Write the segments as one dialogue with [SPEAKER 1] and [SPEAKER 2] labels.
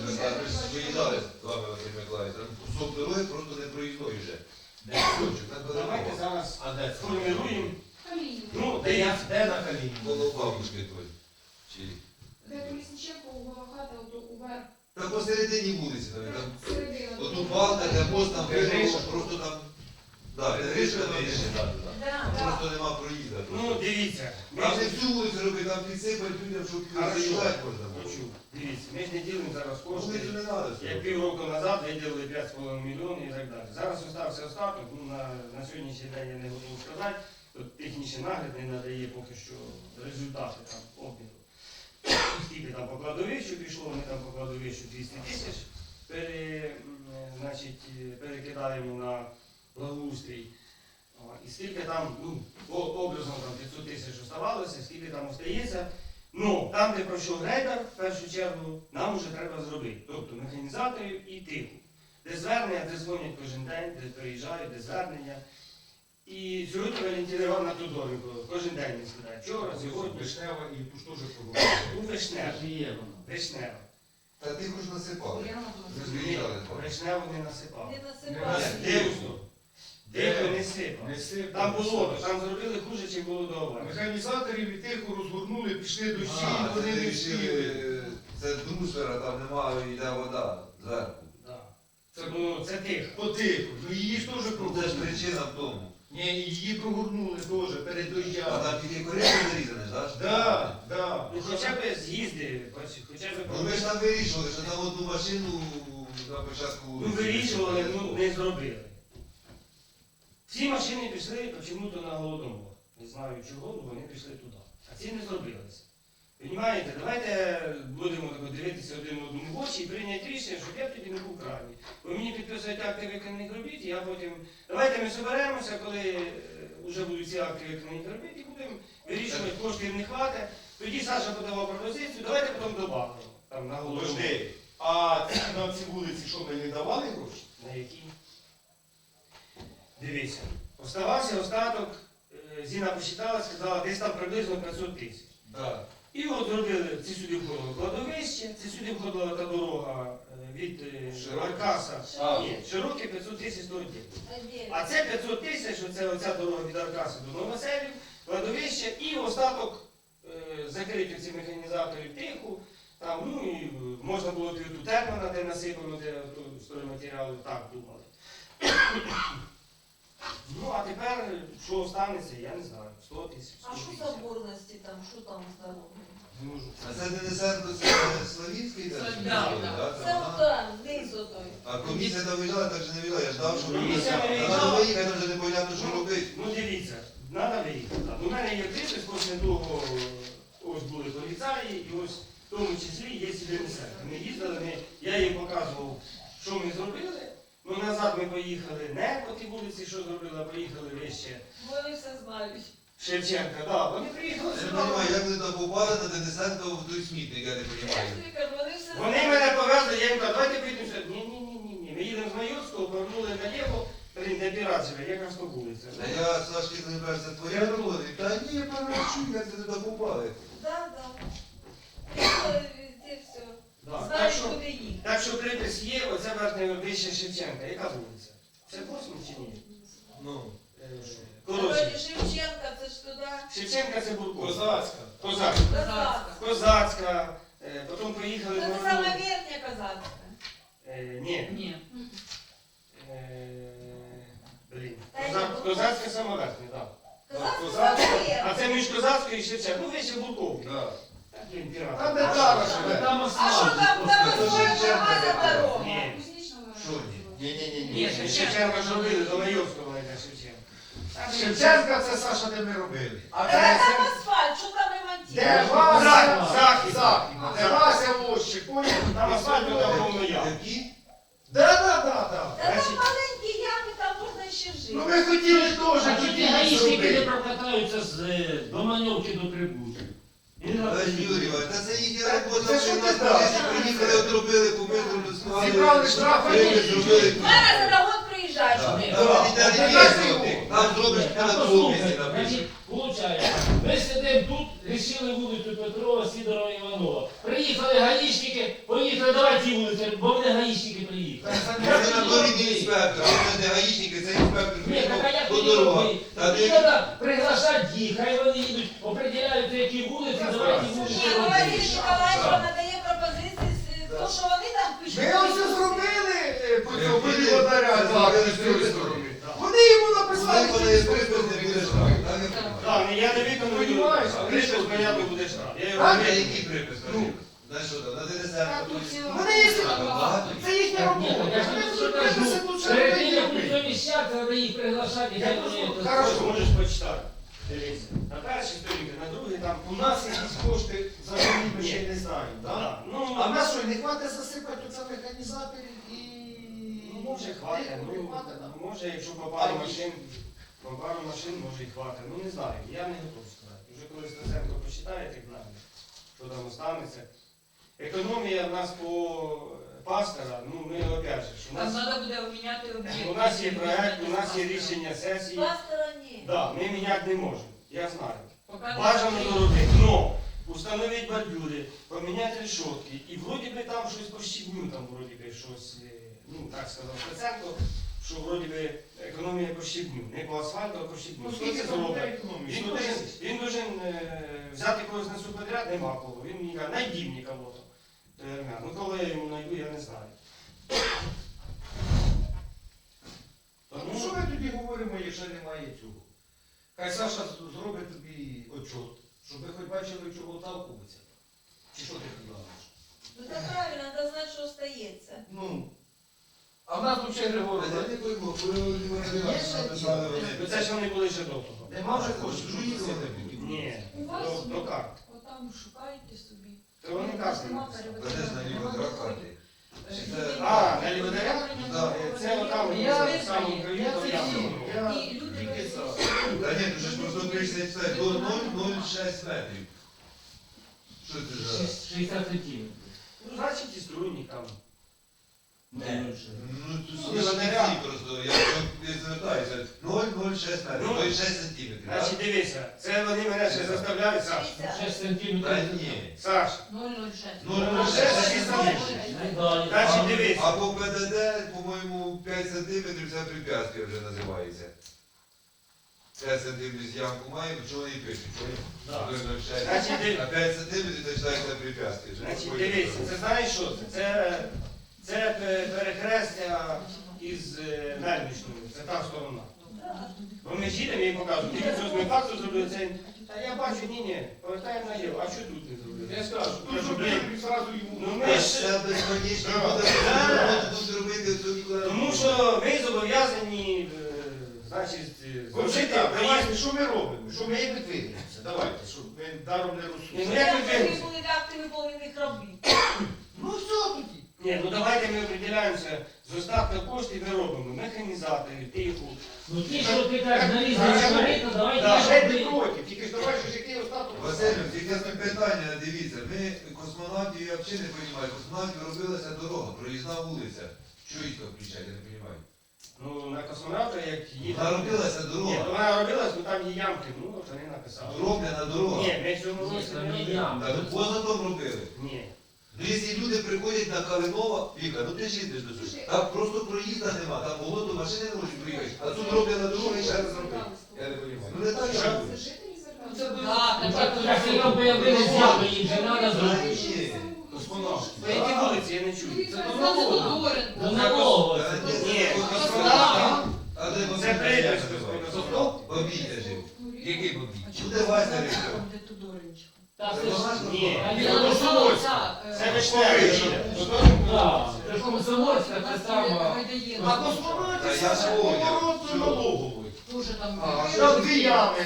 [SPEAKER 1] Ми ж виїжджали з вами, Василь Миколаївич. Там кусок дороги просто не проїзної вже.
[SPEAKER 2] Давайте зараз
[SPEAKER 3] А де це?
[SPEAKER 2] сформируємо.
[SPEAKER 4] Каліні.
[SPEAKER 2] Ну,
[SPEAKER 3] Де, я, де на коліні?
[SPEAKER 1] Коло бабушки той. Чи...
[SPEAKER 4] Де Колісниченко, угла хата, ото уверх,
[SPEAKER 1] Та посередині вулиці, там, там
[SPEAKER 4] середина.
[SPEAKER 1] Оту балка, де мост там
[SPEAKER 2] вирішив,
[SPEAKER 1] вийшов, просто там. Так, так.
[SPEAKER 4] Да,
[SPEAKER 1] просто нема проїзду.
[SPEAKER 2] Ну, дивіться. ми
[SPEAKER 1] Там не всю вулицю робити, там підсипають людям, щоб заїжджати можна було.
[SPEAKER 2] Дивіться, ми ж не ділимо зараз
[SPEAKER 1] Вулицю
[SPEAKER 2] кошти.
[SPEAKER 1] не треба.
[SPEAKER 2] Як півроку назад виділили 5,5 мільйонів і так далі. Зараз остався остаток, ну, на, на сьогоднішній день я не готовий сказати. Тут технічний нагляд не надає поки що результати там обміру. Скільки там по кладовищу пішло, ми там по кладовищу 200 тисяч пере, значить, е, перекидаємо на благоустрій. І скільки там, ну, образом там 500 тисяч оставалося, скільки там остається. Ну, там, де пройшов грейдер, в першу чергу, нам вже треба зробити. Тобто механізаторів і тиху. Де звернення, де дзвонять кожен день, де приїжджають, де звернення. І сьогодні Валентина Івановна Тодоренко кожен день не скидає. Вчора, сьогодні,
[SPEAKER 3] Вишнева і тут теж
[SPEAKER 2] у Вишнева. Вишнева.
[SPEAKER 1] Та ти ж виїжджали.
[SPEAKER 2] Вишневу не насипав.
[SPEAKER 5] Не
[SPEAKER 2] Ні,
[SPEAKER 5] насипали.
[SPEAKER 2] Дивно. Дивно не сипав.
[SPEAKER 3] Не.
[SPEAKER 2] Там було, там зробили хуже, ніж було до аварії.
[SPEAKER 3] Механізаторів і тихо розгорнули, пішли дощі,
[SPEAKER 1] А,
[SPEAKER 3] і вони не
[SPEAKER 1] вирішили,
[SPEAKER 3] встигли.
[SPEAKER 1] це друсфера, там немає, йде вода зверху.
[SPEAKER 2] Да. Це було це тихо.
[SPEAKER 3] Потихо. Ну її ж теж
[SPEAKER 1] Ну, Це ж
[SPEAKER 3] прогорнули.
[SPEAKER 1] причина в тому.
[SPEAKER 3] Ні, її прогорнули теж перед
[SPEAKER 1] А
[SPEAKER 3] дощами.
[SPEAKER 1] там тільки коріння зарізане, ж, так?
[SPEAKER 3] Да, да.
[SPEAKER 2] Ну хоча б з'їзди, хоч- хоча б
[SPEAKER 1] Ну ми ж там вирішували, що там одну машину на початку
[SPEAKER 2] ну, вирішували, ну не зробили. Всі машини пішли чому-то на голодомор. Не знаю чого, ну вони пішли туди. А ці не зробилися. Понімаєте, давайте будемо так дивитися один одному в очі і прийняти рішення, щоб я тоді не був крайній. Ви мені підписуєте акти виконаних робіт, і я потім. Давайте ми зберемося, коли вже будуть ці акти виконаних робіт, і будемо вирішувати, коштів не хватить. Тоді Саша подавав пропозицію, давайте потім додамо. Там на голодомор.
[SPEAKER 3] Подожди. А на ці вулиці, що ми не давали гроші?
[SPEAKER 2] На які? Дивіться. Оставався остаток, е, Зіна посчитала, сказала, десь там приблизно 500 тисяч.
[SPEAKER 3] Да.
[SPEAKER 2] І от зробили, ці сюди входило кладовище, ці сюди входила та дорога е, від е. Аркаса.
[SPEAKER 3] А.
[SPEAKER 2] Ні, широке 500 тисяч стоїть. А це 500 тисяч, оце оця дорога від Аркаса до Новоселів, кладовище і остаток е, закрити ці механізаторів тиху. Там, ну і можна було ту терміна, де насипано, де стройматеріали, так думали. Ну, а тепер, що останеться, я не знаю, 100 тисяч.
[SPEAKER 5] А що
[SPEAKER 2] 150.
[SPEAKER 5] соборності там, що там з дорогою?
[SPEAKER 1] А це Денисенко, це Славінський, так?
[SPEAKER 4] Це
[SPEAKER 1] чи
[SPEAKER 4] да,
[SPEAKER 1] що,
[SPEAKER 4] да.
[SPEAKER 1] да,
[SPEAKER 5] Це
[SPEAKER 1] там,
[SPEAKER 5] от там, знизу той.
[SPEAKER 1] А комісія там виїжджала, так же не виїжджала, я ждав, що
[SPEAKER 2] Комісія не
[SPEAKER 1] Треба
[SPEAKER 2] виїжджала.
[SPEAKER 1] виїхати, там вже непонятно, що робити.
[SPEAKER 2] Ну дивіться, треба виїхати. У мене є підпис, після того ось були поліцаї, і ось в тому числі є Сіденесенко. Ми їздили, ми, я їм показував, що ми зробили. Ну назад ми поїхали не по тій вулиці, що зробили, а поїхали вище
[SPEAKER 5] Вони все знають.
[SPEAKER 2] Шевченка. Да, вони приїхали
[SPEAKER 1] Я
[SPEAKER 2] сюди.
[SPEAKER 1] не розумію, як вони там попали на Денисенка в той смітник, я не розумію.
[SPEAKER 5] вони все
[SPEAKER 2] Вони
[SPEAKER 5] знають.
[SPEAKER 2] мене повезли, я їм кажу, давайте підемо. Ні, ні, ні, ні, ні. Ми їдемо з Майорського, повернули наліво, блін, де Піратська, Яковська вулиця.
[SPEAKER 1] А я Сашки не це твоя дорога. Та ні, я перераху, як ти туди попали.
[SPEAKER 5] Да, да. Приїхали везде все.
[SPEAKER 2] Да. Так
[SPEAKER 5] Знають,
[SPEAKER 2] що,
[SPEAKER 5] їхати.
[SPEAKER 2] припис є, оце верхня вище Шевченка. Яка вулиця? Це Космос чи ні?
[SPEAKER 1] Ну.
[SPEAKER 2] Е, Коротше,
[SPEAKER 5] вроді Шевченка, це ж туди.
[SPEAKER 2] Шевченка це Буркова.
[SPEAKER 3] Козацька.
[SPEAKER 2] Козацька.
[SPEAKER 5] Козацька.
[SPEAKER 2] Козацька. Е, Потім поїхали
[SPEAKER 5] Це
[SPEAKER 2] в
[SPEAKER 5] не верхня козацька.
[SPEAKER 2] Е, Ні.
[SPEAKER 4] Ні.
[SPEAKER 2] Е, Блін.
[SPEAKER 5] Та ні,
[SPEAKER 2] Коза-
[SPEAKER 5] Буркова.
[SPEAKER 2] Козацька самоверхня, так.
[SPEAKER 5] Козацька
[SPEAKER 3] Козацька.
[SPEAKER 5] сама
[SPEAKER 2] А
[SPEAKER 5] верхня.
[SPEAKER 2] це між Козацькою і Шевченкою. Ну, вище Бурковки.
[SPEAKER 3] Да. Там де Тара
[SPEAKER 5] що
[SPEAKER 3] живе.
[SPEAKER 5] А що там, там нормальна
[SPEAKER 1] така.
[SPEAKER 5] дорога?
[SPEAKER 2] Ні.
[SPEAKER 1] Що ні?
[SPEAKER 3] Ні-ні-ні.
[SPEAKER 2] Ні, ще Шевченка ж робили, до Майорського йде Шевченка.
[SPEAKER 3] Шевченка це Саша, де ми робили. А
[SPEAKER 5] Та
[SPEAKER 3] це
[SPEAKER 5] там асфальт, що там ремонтують?
[SPEAKER 3] де Вася?
[SPEAKER 2] захід.
[SPEAKER 3] Де Вася поняв?
[SPEAKER 2] Там асфальту там повно я.
[SPEAKER 1] Які?
[SPEAKER 3] Да, да, да, да.
[SPEAKER 5] Та там маленькі ями, там можна ще жити.
[SPEAKER 3] Ну ми хотіли теж,
[SPEAKER 6] А
[SPEAKER 3] хотіли
[SPEAKER 6] гаїшники не
[SPEAKER 3] зробити.
[SPEAKER 6] прокатаються з е, Доманьовки до Прибутки. Не
[SPEAKER 1] Та це їхня робота,
[SPEAKER 3] що
[SPEAKER 1] нас місці приїхали, отробили, побили, склали.
[SPEAKER 3] Зібрали штрафи,
[SPEAKER 1] зробили.
[SPEAKER 5] Два рази на год приїжджаєш.
[SPEAKER 1] Вони. Там зробиш
[SPEAKER 6] А
[SPEAKER 1] на напишеш.
[SPEAKER 6] Виходить, виходить? Ми сидимо тут, рішили вулицю Петрова, Сідорова, Іванова. Приїхали гаїшники, поїхали, давай ці вулиці, бо вони гаїшники приїхали.
[SPEAKER 1] Це на доріг інспектор, це не гаїчники, це інспектор
[SPEAKER 6] Ні, так а як треба приглашати їх, хай вони їдуть, определяють, які вулиці, давайте ці
[SPEAKER 5] ну Василь
[SPEAKER 6] робити.
[SPEAKER 5] Надає пропозиції, то, що вони там пишуть.
[SPEAKER 3] Ми ось зробили е, по цьому володаря з цієї
[SPEAKER 1] припис.
[SPEAKER 3] сторони. Вони йому написали.
[SPEAKER 1] Не. Так, я
[SPEAKER 2] ну, я не виконую припис, понятно, буде штраф.
[SPEAKER 3] Так,
[SPEAKER 1] А
[SPEAKER 2] не
[SPEAKER 1] який припис?
[SPEAKER 3] Ну. Вони є. Це їхня робота.
[SPEAKER 6] не
[SPEAKER 3] приписи тут ще
[SPEAKER 6] треба їх приглашати,
[SPEAKER 3] Я Хорошо.
[SPEAKER 2] Хорошо, можеш почитати. Дивіться. На першій сторінці, на другій там.
[SPEAKER 3] У нас якісь кошти взагалі ми ще не знаємо? Так,
[SPEAKER 2] ну,
[SPEAKER 3] А в нас що, не хватить засипати оце механізаторів і...
[SPEAKER 2] Ну, може хватить, ну,
[SPEAKER 3] не хватить, да?
[SPEAKER 2] може, якщо по пару машин, по пару машин може і хватить. Ну не знаю, я не готовий сказати. Вже коли Стасенко почитає так далі, що там останеться. Економія в нас по пастора, ну ми опять же, що у
[SPEAKER 5] Там
[SPEAKER 2] нас,
[SPEAKER 5] треба буде обміняти об'єкт.
[SPEAKER 2] у нас є проект, у нас є рішення сесії.
[SPEAKER 5] Пастора ні.
[SPEAKER 2] Да, ми міняти не можемо, я знаю.
[SPEAKER 5] Поки не
[SPEAKER 2] Бажано
[SPEAKER 5] прийде.
[SPEAKER 2] доробити, но установити бордюри, поміняти решетки, і вроді би там щось по щебню, там вроді би щось, е, ну так сказав Стеценко, що вроді би економія по щебню, не по асфальту, а по щебню.
[SPEAKER 3] Ну,
[SPEAKER 2] Хто
[SPEAKER 3] скільки
[SPEAKER 2] це зробить? Він должен, він должен е, взяти когось на субподряд, нема кого. Він мені каже, найди мені кого-то. То Ну коли я йому знайду, я не знаю.
[SPEAKER 3] Ну
[SPEAKER 2] Тому
[SPEAKER 3] що ми тоді говоримо, якщо немає цього? Хай Саша зробить тобі отчот, щоб ви хоч бачили, чого толкується. Чи що ти предлагаєш?
[SPEAKER 5] Ну це правильно, треба знати, що стається.
[SPEAKER 3] Ну, а в нас взагалі Григорій, ще
[SPEAKER 2] ну, це ж вони були ще до того.
[SPEAKER 3] нема вже коштів.
[SPEAKER 2] Ні,
[SPEAKER 4] У вас
[SPEAKER 2] до, до карт.
[SPEAKER 4] Отам шукайте собі.
[SPEAKER 2] То вони кажуть.
[SPEAKER 1] Ж на ліву?
[SPEAKER 2] А, на Ліводаря? Це отам,
[SPEAKER 3] Я-
[SPEAKER 2] в самому то я.
[SPEAKER 4] І люди
[SPEAKER 3] тільки за.
[SPEAKER 1] Та ні, вже ж просто прийшли все до 0,06 метрів. Що це за?
[SPEAKER 6] 60 сантиметрів.
[SPEAKER 2] Ну, значить, і струйник там.
[SPEAKER 6] Не.
[SPEAKER 1] Ну,
[SPEAKER 2] Ліводаря.
[SPEAKER 1] ці просто, я звертаюся. 0,06 метрів,
[SPEAKER 2] Ну,
[SPEAKER 1] то є 6 сантиметрів.
[SPEAKER 2] Значить, дивися, це вони мене ще заставляють, Саш.
[SPEAKER 6] 6
[SPEAKER 1] Та
[SPEAKER 6] сантиметрів.
[SPEAKER 1] ні.
[SPEAKER 2] Саш,
[SPEAKER 4] 006.
[SPEAKER 1] 0,06
[SPEAKER 2] це
[SPEAKER 1] це
[SPEAKER 2] сантиметрів.
[SPEAKER 6] Ну.
[SPEAKER 2] Значить, дивися.
[SPEAKER 1] А по ПДД, по-моєму, 5 сантиметрів це препятствие вже називається. 5 сантиметрів ямку має, чого і пишуть,
[SPEAKER 2] Да.
[SPEAKER 1] 0,06.
[SPEAKER 2] Значить,
[SPEAKER 1] А 5 сантиметрів це вважається препятствие.
[SPEAKER 2] Значить, дивися, це знаєш що це? Це, це перехрестя із е, Мельничною, це та сторона. Бо ми їдемо, їм покажу, що ми так зробили це. Та я бачу, ні, ні, повертаємо наліво, а що тут не зробили? Я скажу,
[SPEAKER 3] Ну,
[SPEAKER 2] кажу,
[SPEAKER 3] щоб
[SPEAKER 2] блін,
[SPEAKER 3] зразу йому.
[SPEAKER 2] ну
[SPEAKER 1] Ми
[SPEAKER 2] ми
[SPEAKER 1] ж безконечно роботу тут робити,
[SPEAKER 2] тому що ми зобов'язані, е, значить, е, зробити проїзд.
[SPEAKER 3] що ми робимо? Що ми як відвидимося? Давайте, щоб ми даром не
[SPEAKER 2] ну як
[SPEAKER 5] Як
[SPEAKER 2] ви
[SPEAKER 5] ви
[SPEAKER 2] дивитеся?
[SPEAKER 5] були акти виповнених робіт?
[SPEAKER 3] Ну.
[SPEAKER 2] Ні, ну давайте ми определяємося з остатка коштів ми робимо механізаторів, тиху.
[SPEAKER 6] Ну ті, що ти так нарізали
[SPEAKER 2] Так,
[SPEAKER 6] шарито, давайте
[SPEAKER 2] так.
[SPEAKER 3] Вже не проти, тільки ж давай ж який остаток.
[SPEAKER 1] Василю, тільки одне питання, дивіться, ми космонавтів, я взагалі не розумію, космонавтів робилася дорога, проїзна вулиця. Що їх включать, я не розумію.
[SPEAKER 2] Ну, на космонавта, як їде.
[SPEAKER 1] Вона робилася
[SPEAKER 2] Ні,
[SPEAKER 1] дорога,
[SPEAKER 2] вона робилась, ну там є ямки, ну от вони написали.
[SPEAKER 1] зроблена дорога.
[SPEAKER 2] Ні, ми
[SPEAKER 6] Ні,
[SPEAKER 2] році не робили.
[SPEAKER 1] Та поза том робили.
[SPEAKER 2] Ні.
[SPEAKER 1] Якщо люди приходять на Калинова, Віка, ну ти ж їдеш до сюди. Там просто проїзда нема, там болото машини не можуть приїхати. А тут роблена дорога і ще раз робили. Я не розумію. Ну не так,
[SPEAKER 2] Що?
[SPEAKER 1] що буде.
[SPEAKER 2] По які вулиці я не чую.
[SPEAKER 4] Це
[SPEAKER 3] до
[SPEAKER 4] Тодоренко.
[SPEAKER 6] До налогу.
[SPEAKER 1] Та
[SPEAKER 2] ні,
[SPEAKER 1] це
[SPEAKER 2] космонавт.
[SPEAKER 1] А де
[SPEAKER 2] Це
[SPEAKER 1] Бобіта
[SPEAKER 2] прийдеш,
[SPEAKER 1] називається? Бобіта жив. Який Бобіт? Буде Вася Рихтер.
[SPEAKER 4] Де
[SPEAKER 6] ж
[SPEAKER 2] Ні.
[SPEAKER 6] А ні,
[SPEAKER 4] Я
[SPEAKER 6] ну,
[SPEAKER 4] е,
[SPEAKER 2] Це.
[SPEAKER 6] Так, це ж комсомольська,
[SPEAKER 4] у
[SPEAKER 6] це
[SPEAKER 4] нас
[SPEAKER 6] сама.
[SPEAKER 3] А космонавт
[SPEAKER 1] Та я
[SPEAKER 3] це
[SPEAKER 1] ж поняв.
[SPEAKER 3] поворот
[SPEAKER 1] Що?
[SPEAKER 3] налоговий.
[SPEAKER 4] Дуже там.
[SPEAKER 3] Що дві ями,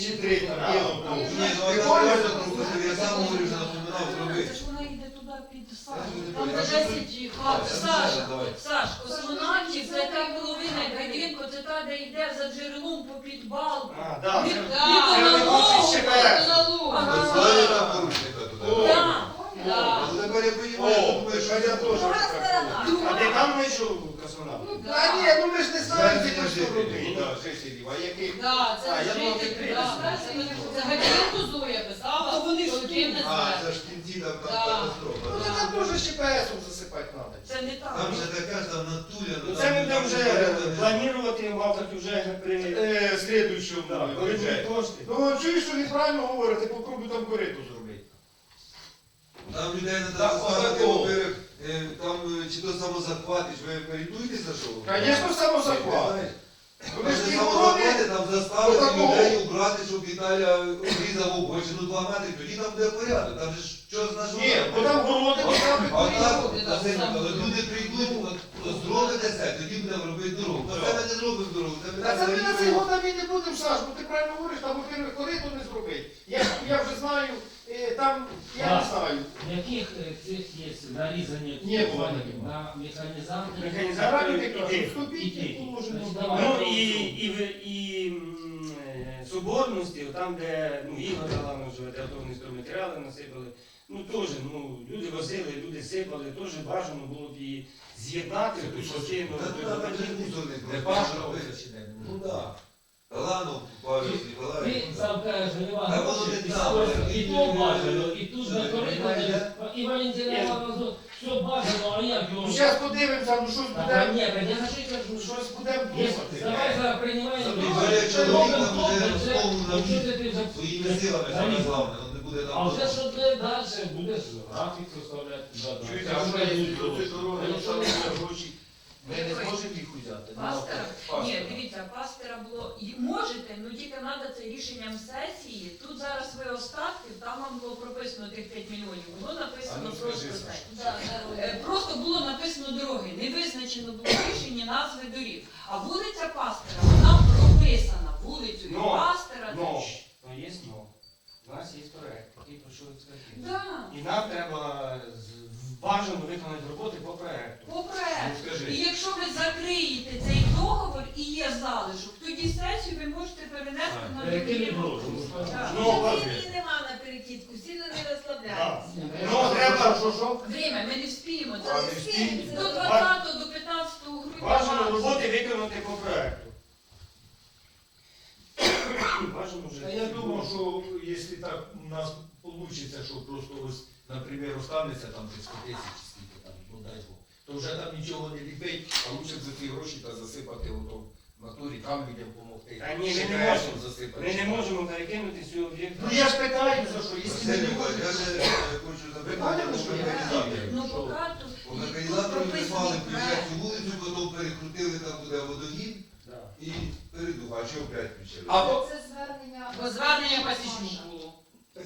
[SPEAKER 3] чи три там є.
[SPEAKER 1] Ні, ну а це
[SPEAKER 3] що
[SPEAKER 1] просто, я сам говорю, що напоминав
[SPEAKER 4] Це
[SPEAKER 1] зробити.
[SPEAKER 4] ж вона йде туди під сад.
[SPEAKER 1] Я
[SPEAKER 4] Там де
[SPEAKER 1] знаю,
[SPEAKER 4] 10 хат.
[SPEAKER 5] Саша. Саш, космонавтів це та половина, Гайденко це та, де йде за джерелом по підбалку.
[SPEAKER 2] А, да,
[SPEAKER 5] Від-
[SPEAKER 2] це- це
[SPEAKER 5] налогу, від налогу.
[SPEAKER 1] Знали там порушника туди?
[SPEAKER 5] Да, Да.
[SPEAKER 1] Ну, так я
[SPEAKER 3] понимаю,
[SPEAKER 1] думаешь, а
[SPEAKER 3] я
[SPEAKER 5] тоже.
[SPEAKER 2] А ты там знайшов космонавт?
[SPEAKER 4] Ну,
[SPEAKER 3] А ні, ну ми ж не знаємо, де що робити. Да, Жишерів, а який?
[SPEAKER 4] Да, це
[SPEAKER 2] А, я думав,
[SPEAKER 4] Це
[SPEAKER 2] Гатілку
[SPEAKER 4] Зоя
[SPEAKER 2] писала, що вони ж не А,
[SPEAKER 4] це
[SPEAKER 3] ж кінтіна там Да. Ну, там дуже ще ПСом засипати треба.
[SPEAKER 5] Це не так.
[SPEAKER 1] Там же така ж там натуля.
[SPEAKER 2] Ну,
[SPEAKER 1] ну
[SPEAKER 2] Це ми
[SPEAKER 1] там
[SPEAKER 2] вже планувати, мабуть, вже при
[SPEAKER 3] Е,
[SPEAKER 2] е Слідуючому.
[SPEAKER 3] Бюджеті. Ну, чуєш, що неправильно говорити, попробуй там кориту зробити.
[SPEAKER 1] Там людей не
[SPEAKER 3] Так,
[SPEAKER 1] во-первых, е, там е, чи то самозахват, чи ви орієнтуєтеся, що?
[SPEAKER 3] Звісно, самозахват.
[SPEAKER 1] Там
[SPEAKER 3] ж
[SPEAKER 1] самозахвати, там заставити
[SPEAKER 3] Отакого.
[SPEAKER 1] людей убрати, щоб Віталя обрізав обочину 2 метри, тоді там буде порядок. Там же ж що з нашого.
[SPEAKER 3] Ні, бо там городи поставити
[SPEAKER 1] А так, люди прийдуть, от, от зробите це, тоді будемо робити дорогу. Та це не. Це ми
[SPEAKER 3] Та це ми на цей год навіть не будемо, Саш, бо ти правильно говориш, там, во-первых, кориту не зробити. Я, я вже знаю, е, там, я не знаю.
[SPEAKER 6] Яких е, цих є
[SPEAKER 3] було таких.
[SPEAKER 6] на механізаторів?
[SPEAKER 2] Механізатор.
[SPEAKER 3] Заради
[SPEAKER 2] іти.
[SPEAKER 3] кажу, вступіть
[SPEAKER 6] Іти.
[SPEAKER 3] і положено.
[SPEAKER 6] Давай.
[SPEAKER 2] Ну і, і, в- і м, е, соборності, там, де ну, Ігор Галанов живе, де готові стройматеріали насипали. Ну теж, ну, люди возили, люди сипали, теж бажано було б її з'єднати ту частину.
[SPEAKER 3] Не бажано?
[SPEAKER 1] Ну так. Павел
[SPEAKER 6] Ти
[SPEAKER 1] Ніколаєвич.
[SPEAKER 6] сам що
[SPEAKER 1] воно не там,
[SPEAKER 6] і то бажано, і тут на
[SPEAKER 1] розумієш,
[SPEAKER 6] і Валентина. Івановна, все бажано, а як його?
[SPEAKER 3] Ну, зараз подивимося, ну щось
[SPEAKER 6] Та
[SPEAKER 3] буде,
[SPEAKER 6] ні, так я за що й кажу, що
[SPEAKER 3] щось будемо думати.
[SPEAKER 6] давай зараз приймаємо.
[SPEAKER 1] Тим
[SPEAKER 6] рішення.
[SPEAKER 1] більше, якщо
[SPEAKER 6] Робимо
[SPEAKER 1] чоловік там
[SPEAKER 6] добре,
[SPEAKER 1] вже
[SPEAKER 6] це-
[SPEAKER 1] знову на
[SPEAKER 6] якщо ти- ти вже-
[SPEAKER 1] Своїми силами саме головне, він не
[SPEAKER 6] А вже що ти далі будеш графік составляти. да, да.
[SPEAKER 3] Чуєте, а що дороги
[SPEAKER 6] якщо не
[SPEAKER 3] гроші, ми не зможемо їх взяти?
[SPEAKER 5] Пастера?
[SPEAKER 3] пастера.
[SPEAKER 5] Ні, дивіться, пастера було. І можете, ну тільки треба це рішенням сесії. Тут зараз ви остатки, там вам було прописано тих 5 мільйонів. Було написано
[SPEAKER 3] ну,
[SPEAKER 5] просто
[SPEAKER 3] скажи,
[SPEAKER 5] це.
[SPEAKER 4] Да, да,
[SPEAKER 5] Е, Просто було написано дороги, не визначено було рішення назви доріг. А вулиця Пастера, вона прописана вулицею
[SPEAKER 2] Но,
[SPEAKER 5] Пастера.
[SPEAKER 2] Ну є но. У нас є проект, який пройшов експертизу.
[SPEAKER 5] Да,
[SPEAKER 2] І нам треба з- бажано виконати роботи по проекту.
[SPEAKER 5] по проекту.
[SPEAKER 3] Ну, скажи.
[SPEAKER 5] І якщо ви закриєте цей договор і є залишок, тоді сесію ви можете перенести на другий рік. Так.
[SPEAKER 2] Ну,
[SPEAKER 7] Сьогодні нема на перекидку, сильно не
[SPEAKER 2] Да. Ну, треба-
[SPEAKER 3] що, що?
[SPEAKER 5] Время, ми не вспіємо.
[SPEAKER 3] А,
[SPEAKER 5] Це
[SPEAKER 3] не встигнете.
[SPEAKER 5] до 20 до 15 грудня.
[SPEAKER 2] Бажано роботи виконати по проекту. Бажано вже.
[SPEAKER 3] Що якщо так у нас вийде, що просто ось, наприклад, останеться там десь 100 тисяч, чи скільки там, ну дай Бог, то вже там нічого не ліпить, а лучше б за ті гроші та засипати ото в натурі, там людям допомогти.
[SPEAKER 2] Та ні, ми не можемо.
[SPEAKER 3] засипати.
[SPEAKER 2] Ми не можемо перекинути цю об'єкт.
[SPEAKER 3] Ну я ж питаю, за що, якщо не
[SPEAKER 1] Ніколаєвич, я ще е, хочу запитати
[SPEAKER 3] лише
[SPEAKER 5] Ну, поки тут
[SPEAKER 1] У
[SPEAKER 5] тут
[SPEAKER 1] механізаторів ми мали
[SPEAKER 5] прописаний
[SPEAKER 1] включати
[SPEAKER 5] проект.
[SPEAKER 1] цю вулицю, потім перекрутили, там буде водогін. І чого опять включили?
[SPEAKER 3] А то
[SPEAKER 7] Це звернення.
[SPEAKER 5] Бо звернення пасічник було.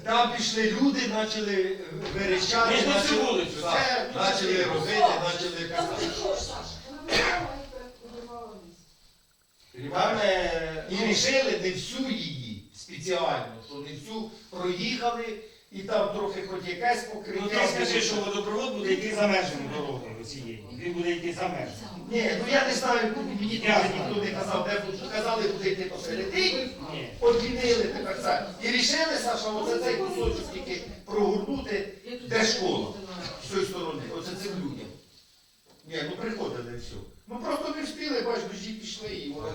[SPEAKER 3] там пішли люди, почали верещати,
[SPEAKER 2] ж на цю
[SPEAKER 3] почали-
[SPEAKER 2] вулицю,
[SPEAKER 3] Так, почали робити, почали
[SPEAKER 4] Там
[SPEAKER 3] казати.
[SPEAKER 4] що, Саша?
[SPEAKER 7] Вона вибирала і перебувала.
[SPEAKER 2] Там е,
[SPEAKER 3] І рішили не всю її спеціально, що не всю проїхали, і там трохи хоч якесь
[SPEAKER 2] Ну
[SPEAKER 3] покриття.
[SPEAKER 2] ти скажи, що водопровод буде йти за межами дороги цієї. Він буде йти за межами.
[SPEAKER 3] Ні, ну я не знаю, куди мені
[SPEAKER 2] Я
[SPEAKER 3] теж ніхто не казав, де буде. Казали, буде йти посередині,
[SPEAKER 2] Ні.
[SPEAKER 3] обвінили тепер це. І рішили, Саша, оце цей кусочок тільки прогорнути Де школа? з цієї сторони. Оце цим людям. Ні, ну приходили і все. Ну просто не встигли, бач, дожді пішли і воно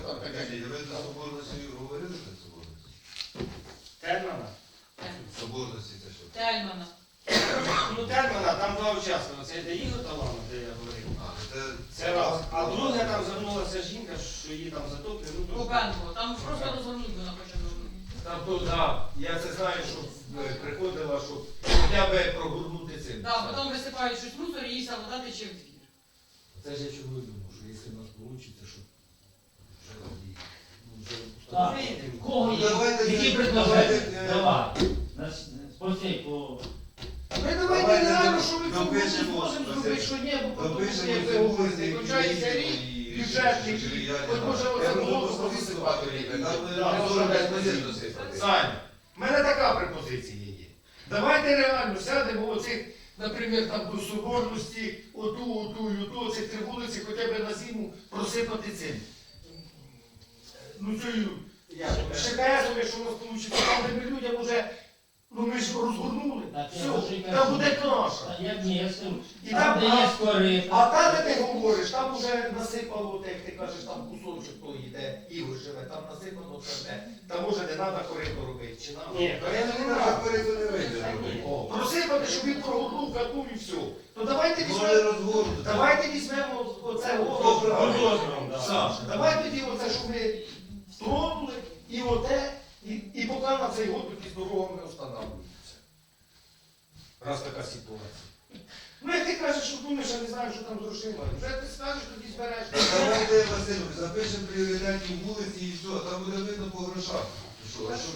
[SPEAKER 3] Там да, я це знаю, що е, приходила, щоб хоча б прогорнути цим.
[SPEAKER 5] Да, потім висипають щось в мусор і їй вода тече в двір.
[SPEAKER 3] Це ж я чого і думав, що якщо в нас вийде, що що тоді, ну, вже
[SPEAKER 6] Так. Кого
[SPEAKER 1] Ну,
[SPEAKER 6] є?
[SPEAKER 1] давайте
[SPEAKER 6] Які
[SPEAKER 1] це- давайте, е,
[SPEAKER 6] Давай. Спосій по...
[SPEAKER 3] Ми давайте
[SPEAKER 1] Давайте
[SPEAKER 3] реально, що ми цього не
[SPEAKER 1] допишемо,
[SPEAKER 3] зможемо зробити, що ні, бо потім
[SPEAKER 1] Допишемо
[SPEAKER 3] як
[SPEAKER 1] ці
[SPEAKER 3] ви говорите, кончається рік,
[SPEAKER 1] і-
[SPEAKER 3] бюджетний хоч може оце було. Саня, в мене така пропозиція є. Давайте реально сядемо оцих, наприклад, там до соборності, оту, оту, і оту, цих три вулиці хоча б на зиму просипати цим. Ну цю ШКСом, якщо у нас вийде, там людям уже, ну ми ж розгорнули.
[SPEAKER 6] Так, я
[SPEAKER 3] Все,
[SPEAKER 6] вже й кажу.
[SPEAKER 3] там буде каша.
[SPEAKER 6] Та Я ні, я.
[SPEAKER 3] І
[SPEAKER 6] Там,
[SPEAKER 3] там,
[SPEAKER 6] де
[SPEAKER 3] а-
[SPEAKER 6] є скорита.
[SPEAKER 3] А там, де ти говориш, там вже насипало, от як ти кажеш, там кусочок той, де Ігор живе, там насипано це де. Там може не треба корито робити, чи нам?
[SPEAKER 2] Ні, порядок не треба.
[SPEAKER 1] так не вийде.
[SPEAKER 3] О, просипати, щоб він прогорнув, катнув і все. То давайте візьмемо, давайте візьмемо оце о,
[SPEAKER 1] правильно.
[SPEAKER 2] Да.
[SPEAKER 3] Саша, давай тоді оце, що ми втронули, і оте, і, і поки на цей год якісь дорогами встановлюються. Раз така ситуація. Ну, як ти кажеш, що думаєш, я не знаю, що там з грошима. Вже ти скажеш, тоді збереш.
[SPEAKER 1] Та Давайте, Василь, запишемо пріоритетні вулиці і все, там буде видно по грошах. Що, а що?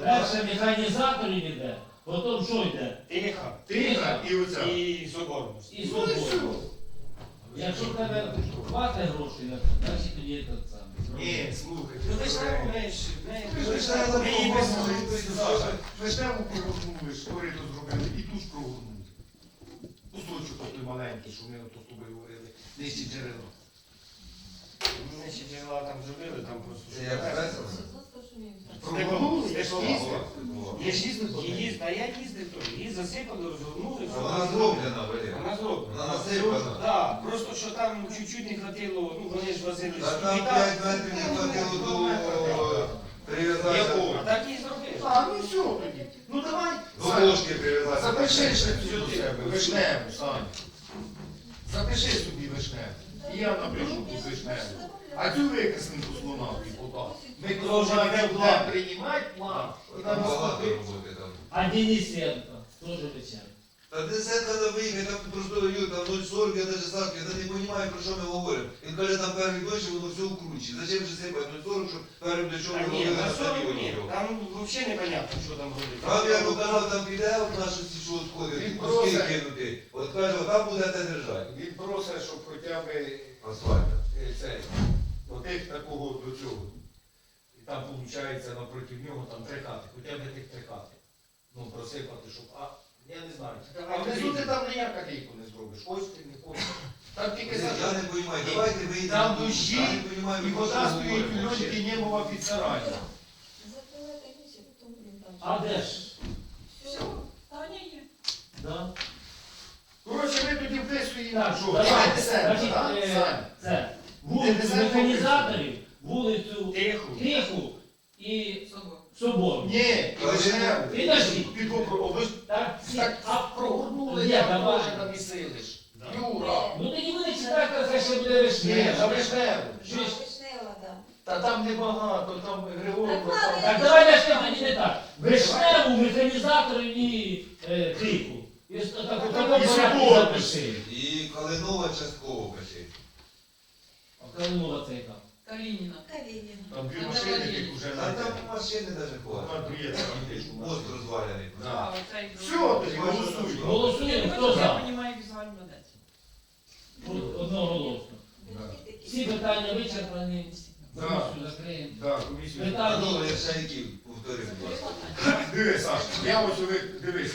[SPEAKER 6] Перше механізаторів іде, потім що йде?
[SPEAKER 2] Тиха.
[SPEAKER 3] Тиха і оця.
[SPEAKER 2] І соборність.
[SPEAKER 6] І
[SPEAKER 3] Ну все.
[SPEAKER 6] свобода. Якщо в тебе хватить грошей, значить тоді само.
[SPEAKER 3] Ні, слухай.
[SPEAKER 2] Ну ви ж не менш,
[SPEAKER 3] Ми ж
[SPEAKER 2] не
[SPEAKER 3] там
[SPEAKER 2] її
[SPEAKER 3] ж там прогорнули, шторито зробили, і ту ж прогорнули. Кусочок той маленький, що ми з тобою говорили, нижче джерело.
[SPEAKER 2] Ще джерела там зробили, там просто.
[SPEAKER 1] Як весело?
[SPEAKER 3] Прогорнули, я ж їздив.
[SPEAKER 2] Я ж їздив, та я їздив. Її засипали, розгорнули.
[SPEAKER 1] Вона зроблена,
[SPEAKER 2] Так, просто що там чуть-чуть не хватило, ну вони ж возили
[SPEAKER 1] там
[SPEAKER 2] так.
[SPEAKER 1] 5 метрів не хватило до прив'язання.
[SPEAKER 2] Якого? Так і зробили.
[SPEAKER 3] А, ну все тоді. Ну давай.
[SPEAKER 1] До ложки прив'язати.
[SPEAKER 3] Запиши ще цю тебе, вишневу, Саня. Запиши собі вишневу. І я напишу тут вишневу. А цю викиснемо до слона і пока. Ми продовжуємо план приймати, план. І
[SPEAKER 1] Там
[SPEAKER 3] нам
[SPEAKER 1] багато роботи там.
[SPEAKER 6] А Денисенко, теж вечір.
[SPEAKER 1] Та десятка на вийде, там просто ю, там 0,40, я даже сам, я не розумію, про що ми говоримо. Він каже, там перший дощ, воно все вкручить. Зачем же сипати 0,40, щоб першим до чого
[SPEAKER 2] А ні, на
[SPEAKER 1] на
[SPEAKER 2] 40 ні, там взагалі непонятно, що там робити.
[SPEAKER 1] Там я йому казав, там піде от наші ці, що відходить,
[SPEAKER 3] Він
[SPEAKER 1] куски
[SPEAKER 3] просить.
[SPEAKER 1] кинути. От каже, там будете держати.
[SPEAKER 3] Він просить, щоб хоча б
[SPEAKER 1] Асфальт.
[SPEAKER 3] е, цей, отих такого до цього. І там виходить напроти нього там три хати, хоча б тих три хати. Ну, просипати, щоб. А я не знаю. А внизу ти там ніяка лійку не зробиш. Ось ти не хочеш. Там тільки
[SPEAKER 1] Я не розумію, давайте вийдемо.
[SPEAKER 3] Там душі,
[SPEAKER 1] я не розумію,
[SPEAKER 3] і вода стоїть у
[SPEAKER 1] взагалі.
[SPEAKER 3] Немова під сараєм.
[SPEAKER 6] А де ж?
[SPEAKER 5] Все, Таня є.
[SPEAKER 6] Да?
[SPEAKER 3] Коротше, ми тоді вписуємо,
[SPEAKER 6] Так,
[SPEAKER 3] що давайте
[SPEAKER 6] е,
[SPEAKER 3] Саня?
[SPEAKER 6] Це вулицю
[SPEAKER 3] Це
[SPEAKER 6] механізаторів, вулицю
[SPEAKER 2] Тиху.
[SPEAKER 6] Тиху і
[SPEAKER 5] Собор.
[SPEAKER 6] Собор.
[SPEAKER 3] Ні.
[SPEAKER 6] Підожди.
[SPEAKER 3] Під окро- ви ж
[SPEAKER 6] Так, всі-
[SPEAKER 3] так а прогорнули,
[SPEAKER 6] Ні,
[SPEAKER 3] як
[SPEAKER 6] давай.
[SPEAKER 3] може там і силиш. Юра.
[SPEAKER 6] Ну тоді буде читати, хай ще буде
[SPEAKER 3] Ні, за
[SPEAKER 6] вишня.
[SPEAKER 3] вишневу.
[SPEAKER 6] Що ж?
[SPEAKER 3] Та там небагато, там Григорівка.
[SPEAKER 7] Так,
[SPEAKER 3] там-
[SPEAKER 6] Так давай начнемо тоді не так. Вишневу, механізаторів і е, тиху. І ось так у такому
[SPEAKER 3] І
[SPEAKER 6] порядку запиши.
[SPEAKER 1] І Калинова частково пиши.
[SPEAKER 6] А Калинова це яка?
[SPEAKER 5] Калініна.
[SPEAKER 3] Там дві
[SPEAKER 5] Там
[SPEAKER 3] машини
[SPEAKER 5] заводили.
[SPEAKER 3] тих уже
[SPEAKER 1] А
[SPEAKER 3] на
[SPEAKER 1] там хватить.
[SPEAKER 3] Одна дується, там нас.
[SPEAKER 1] Мост розвалений.
[SPEAKER 3] Да. Все, тоді
[SPEAKER 1] Я
[SPEAKER 3] голосуємо.
[SPEAKER 6] Хто за?
[SPEAKER 5] розумію візуально молодець.
[SPEAKER 6] Одноголосно. Всі питання вичерпані.
[SPEAKER 3] Да.
[SPEAKER 6] Комісію закриємо.
[SPEAKER 3] Да, комісію.
[SPEAKER 6] Питання.
[SPEAKER 1] Які повторив.
[SPEAKER 3] Дивись, Саша, я ось ви- дивись,